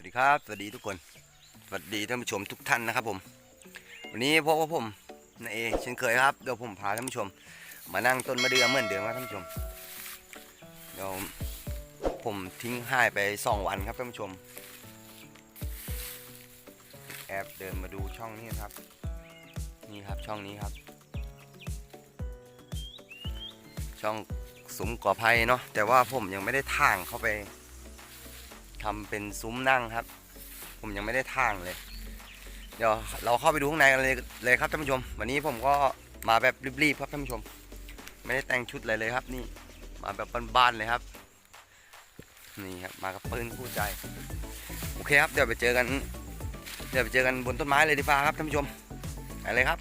วัสดีครับ สวัสดีทุกคน สวัสดีท่านผู้ชมทุกท่านนะครับผม วันนี้พบกับผมนายเอเช่นเคยครับ เดี๋ยวผมพาท่านผู้ชม มานั่งต้นมะเดื่อเหมือนเดิมครับท่านผู้ชม เดี๋ยวผมทิ้งหายไปสองวันครับท่านผู้ชม แอบเดินมาดูช่องนี้ครับ นี่ครับช่องนี้ครับ ช่องซุ้มก่อไผ่เนาะ แต่ว่าผมยังไม่ได้ถ่างเข้าไป ทำเป็นซุ้มนั่งครับ ผมยังไม่ได้ทางเลย เดี๋ยวเราเข้าไปดูข้างในกันเลยเลยครับท่านผู้ชม วันนี้ผมก็มาแบบรีบๆครับท่านผู้ชม ไม่ได้แต่งชุดอะไรเลยครับ นี่มาแบบบ้านๆเลยครับ นี่ครับมากับปืนคู่ใจโอเคครับเดี๋ยวไปเจอกัน เดี๋ยวไปเจอกันบนต้นไม้เลยดีฟ้าครับท่านผู้ชมไปเลยครับ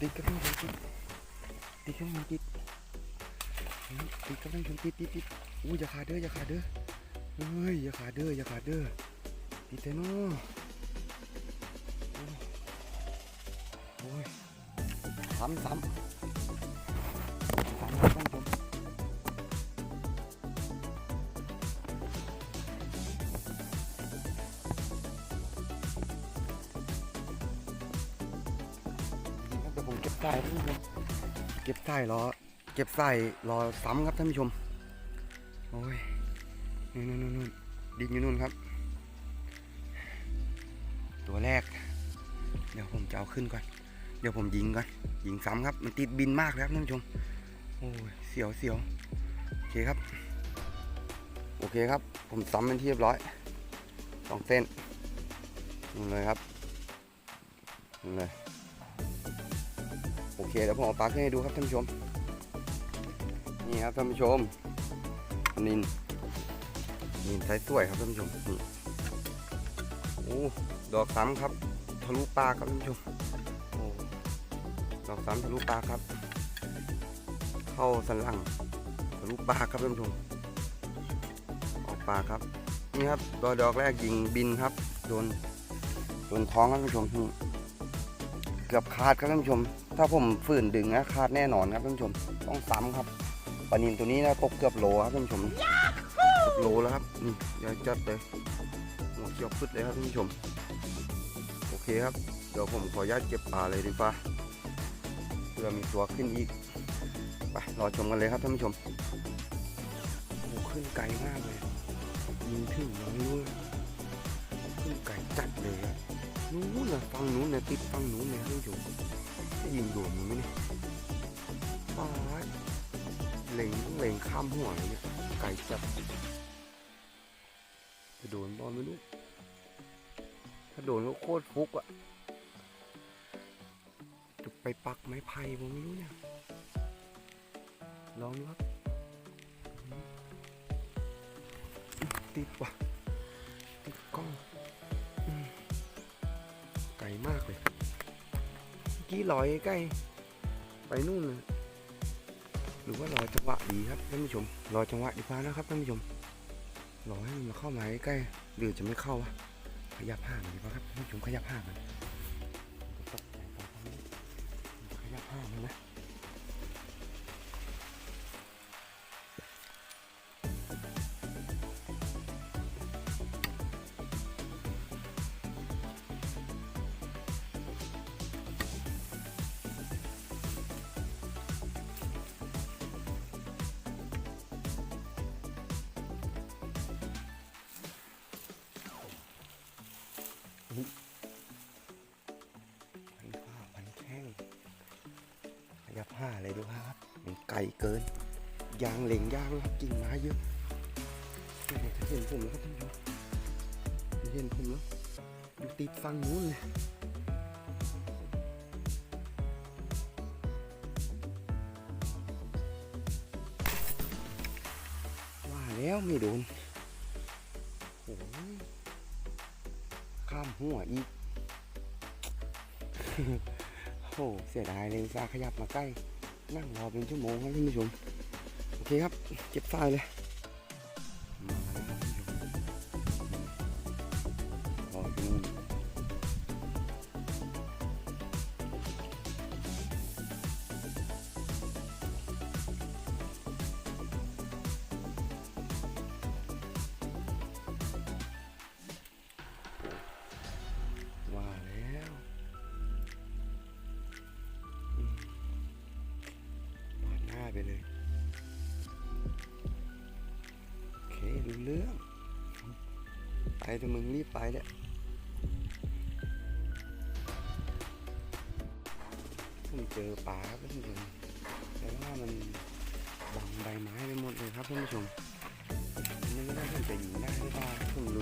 ติดกับท่านผู้ชมติดติดกับท่านผู้ชมติดเฮ้ยติดกับท่านผู้ชมติดติดติดอู้ยอย่าขาดเด้ออย่าขาดเด้อเฮ้ยอย่าขาดเด้ออย่าขาดเด้อติดแต่เนาะโอ้โอ้ยซ้ำซ้ำ เดี๋ยวผมเก็บใส่ท่านผู้ชมเก็บใส่รอเก็บใส่รอซ้ำครับท่านผู้ชมโอ้ยนู่นนู่นนู่นดินอยู่นู่นครับ ตัวแรก เดี๋ยวผมจะเอาขึ้นก่อน เดี๋ยวผมยิงก่อนยิงซ้ำครับ มันติดบินมากเลยครับท่านผู้ชมโอ้ยเสียวเสียวโอเคครับ โอเคครับ ผมซ้ำเป็นที่เรียบร้อยสองเส้นนี่เลยครับนี่เลย โอเคเดี๋ยวผมเอาปลาขึ้นให้ดูครับท่านผู้ชม นี่ครับท่านผู้ชมนินนินไซส์สวยครับท่านผู้ชมนี่โอ้ดอกซ้ำครับ ทะลุปลาครับท่านผู้ชมโอ้ดอกซ้ำทะลุปลาครับ เข้าสันหลังทะลุปลาครับท่านผู้ชมออกปลาครับนี่ครับดอกดอกแรกยิงบินครับโดนโดนท้องครับท่านผู้ชมเกือบขาดครับท่านผู้ชม ถ้าผมฝืนดึงนะขาดแน่นอนครับท่านผู้ชมต้องซ้ำครับปลานินตัวนี้นะตกเกือบโลครับท่านผู้ชมเกือบโลแล้วครับนี่ใหญ่จัดเลยหัวเขียวพึดเลยครับท่านผู้ชม โอเคครับ เดี๋ยวผมขออนุญาตเก็บปลาเลยดีกว่าเพื่อมีตัวขึ้นอีกไปรอชมกันเลยครับท่านผู้ชมโอ้ขึ้นไกลมากเลยยิงถึงยังไม่รู้เลยขึ้นไกลจัดเลยอะนู้นนะฟังนู้นนะติดฟังนู้นเลยท่านผู้ชม ยิงโดนมันไหมเนี่ยป้าดเล็งต้องเล็งข้ามหัวเลยเนี่ย ไก่จัดจะโดนบอลไม่รู้ ถ้าโดนก็โคตรฟุกอะจะไปปักไม้ไผ่ผมไม่รู้เนี่ย ลองดูครับติดว่ะติดกล้องไกลมากเลย กี้ลอยใกล้ ไปนู่นนะหรือว่าลอยจังหวะดีครับท่านผู้ชมลอยจังหวะดีกว่านะครับท่านผู้ชมรอให้มันมาเข้ามาใกล้หรือจะไม่เข้าวะขยับห่างดีป่ะครับท่านผู้ชมขยับห่างมัน มันผ้ามันแข้งพยับผ้าเลยดูครับมันไกลเกิน ยางเหล่งยางครับกิ่งไม้เยอะเห็นผมแล้วครับท่านผู้ชมเห็นผมแล้วอยู่ติดฟังนู้นเลยว่าแล้วไม่โดน หัวอีก โอ้เสียดายเลยซาขยับมาใกล้ นั่งรอเป็นชั่วโมงครับท่านผู้ชม โอเคครับ เก็บไฟล์เลย ไปแต่มึงรีบไปเลยผมเจอป่าครับท่านผู้ชมแต่ว่ามันบังใบไม้ไปหมดเลยครับท่านผู้ชมผมไม่รู้ว่าผมจะยิงได้หรือเปล่าผมลุ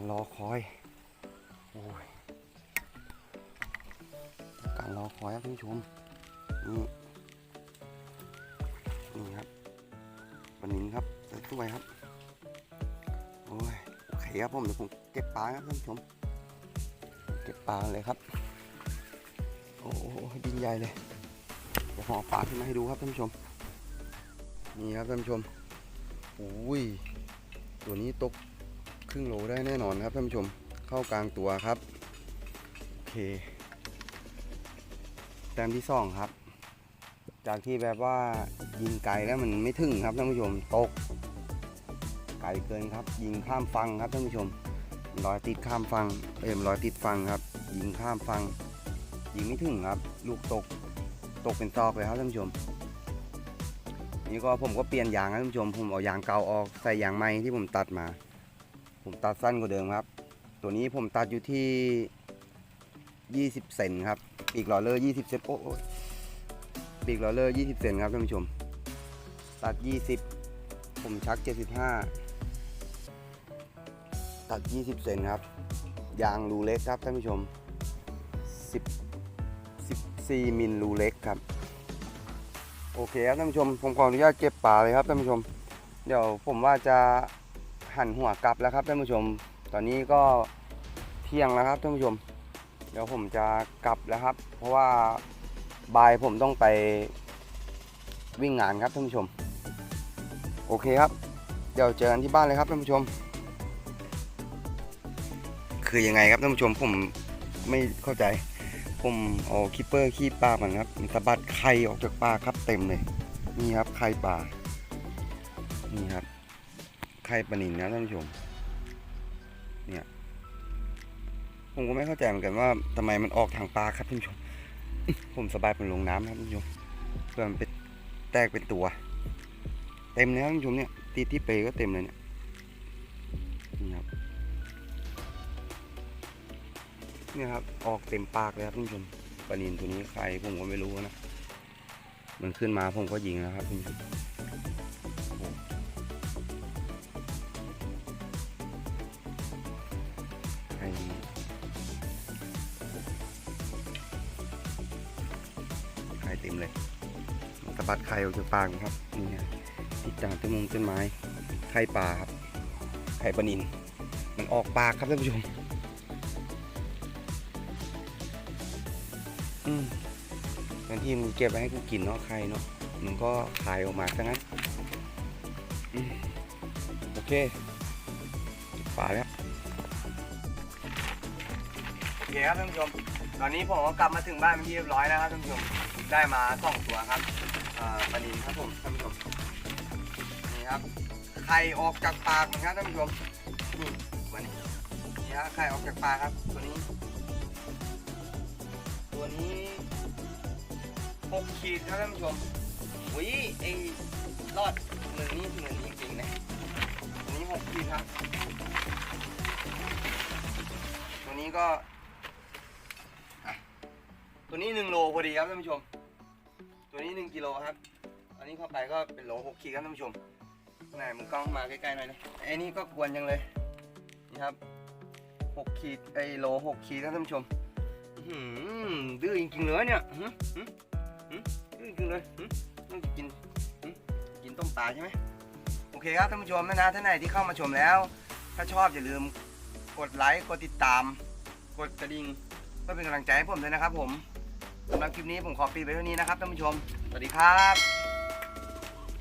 การรอคอยโอ้ยการรอคอยครับท่านผู้ชมนี่นี่ครับปนินครับสวยๆครับโอ้ยโอเคครับผมเดี๋ยวผมเก็บปลาครับท่านผู้ชม เก็บปลาเลยครับ โอ้โหดินใหญ่เลยเดี๋ยวห่อปลาขึ้นมาให้ดูครับท่านผู้ชมนี่ครับท่านผู้ชมอุ้ยตัวนี้ตก ครึ่งโลได้แน่นอนครับท่านผู้ชมเข้ากลางตัวครับโอเคแต้มที่สองครับ จากที่แบบว่ายิงไกลแล้วมันไม่ถึงครับท่านผู้ชมตก ไกลเกินครับ ยิงข้ามฟังครับท่านผู้ชมลอยติดข้ามฟังเอ็มลอยติดฟังครับ ยิงข้ามฟัง ยิงไม่ถึงครับ ลูกตกตกเป็นซอกเลยครับท่านผู้ชมนี่ก็ผมก็เปลี่ยนยางครับท่านผู้ชมผมเอายางเก่าออกใส่ยางใหม่ที่ผมตัดมา ผมตัดสั้นกว่าเดิมครับ ตัวนี้ผมตัดอยู่ที่ 20 เซนครับ ปีกหล่อเลอร์20 เซนโอ้โอ้ยปีกหล่อเลอร์20 เซนครับท่านผู้ชม ตัด 20 ผมชัก 75 ตัด 20 เซนครับ ยางรูเล็กครับท่านผู้ชม 10 14มิลรูเล็กครับ โอเคครับท่านผู้ชม ผมขออนุญาตเก็บป่าเลยครับท่านผู้ชม เดี๋ยวผมว่าจะ หันหัวกลับแล้วครับท่านผู้ชม ตอนนี้ก็เที่ยงแล้วครับท่านผู้ชม เดี๋ยวผมจะกลับแล้วครับ เพราะว่าบ่ายผมต้องไปวิ่งงานครับท่านผู้ชม โอเคครับ เดี๋ยวเจอกันที่บ้านเลยครับท่านผู้ชม คือยังไงครับท่านผู้ชมผมไม่เข้าใจ ผมเอาคิปเปอร์ขี้ปลามันครับมันสะบัดไข่ออกจากปลาครับเต็มเลย นี่ครับไข่ปลานี่ครับ ไข่ปลานินนะท่านผู้ชม เนี่ย ผมก็ไม่เข้าใจเหมือนกันว่าทำไมมันออกทางปลาครับท่านผู้ชม ผมสบายมันลงน้ำครับท่านผู้ชมเพื่อมันเป็นแตกเป็นตัว เต็มเลยท่านผู้ชมเนี่ยตีที่เปก็เต็มเลยเนี่ยนี่ครับเนี่ยครับออกเต็มปากเลยครับท่านผู้ชมปลานินตัวนี้ใครผมก็ไม่รู้นะ มันขึ้นมาผมก็ยิงแล้วครับท่านผู้ชม มัดไข่ออกจากปากนะครับนี่ฮะติดตามต้นมงต้นไม้ไข่ปลาครับไข่ปลานินมันออกปากครับท่านผู้ชมอืมบางทีมึงเก็บไว้ให้กูกินเนาะใครเนาะมึงก็ขายออกมาซะงั้นโอเคปิดฝาแล้วโอเคครับท่านผู้ชม ตอนนี้ผมก็กลับมาถึงบ้านเป็นที่เรียบร้อยแล้วครับท่านผู้ชม ได้มาสองตัวครับ อ่าปลานินครับผมท่านผู้ชมนี่ครับไข่ออกจากปากเหมือนกันท่านผู้ชมนี่วันนี้นี่ฮะไข่ออกจากปากครับ ตัวนี้ ตัวนี้หกขีดครับท่านผู้ชมอุ้ยไอ้รอดมือนี้มือนี้จริงๆนะตัวนี้หกขีดครับ ตัวนี้ก็ ตัวนี้หนึ่งโลพอดีครับท่านผู้ชม ตัวนี้หนึ่งกิโลครับ อันนี้เข้าไปก็เป็นโลหกขีดครับท่านผู้ชมไหนมึงกล้องมาใกล้ๆหน่อยนะไอ้นี่ก็กวนจังเลย นี่ครับหกขีดไอ้โลหกขีดครับท่านผู้ชมดื้อจริงๆเลยเนี่ยดื้อจริงๆเลยต้องกินกินต้มปลาใช่ไหมโอเคครับท่านผู้ชมนะนะท่านไหนที่เข้ามาชมแล้ว ถ้าชอบอย่าลืมกดไลค์ กดติดตาม กดกระดิ่งเพื่อเป็นกำลังใจให้ผมด้วยนะครับผม สำหรับคลิปนี้ผมขอปีไปเท่านี้นะครับท่านผู้ชม สวัสดีครับ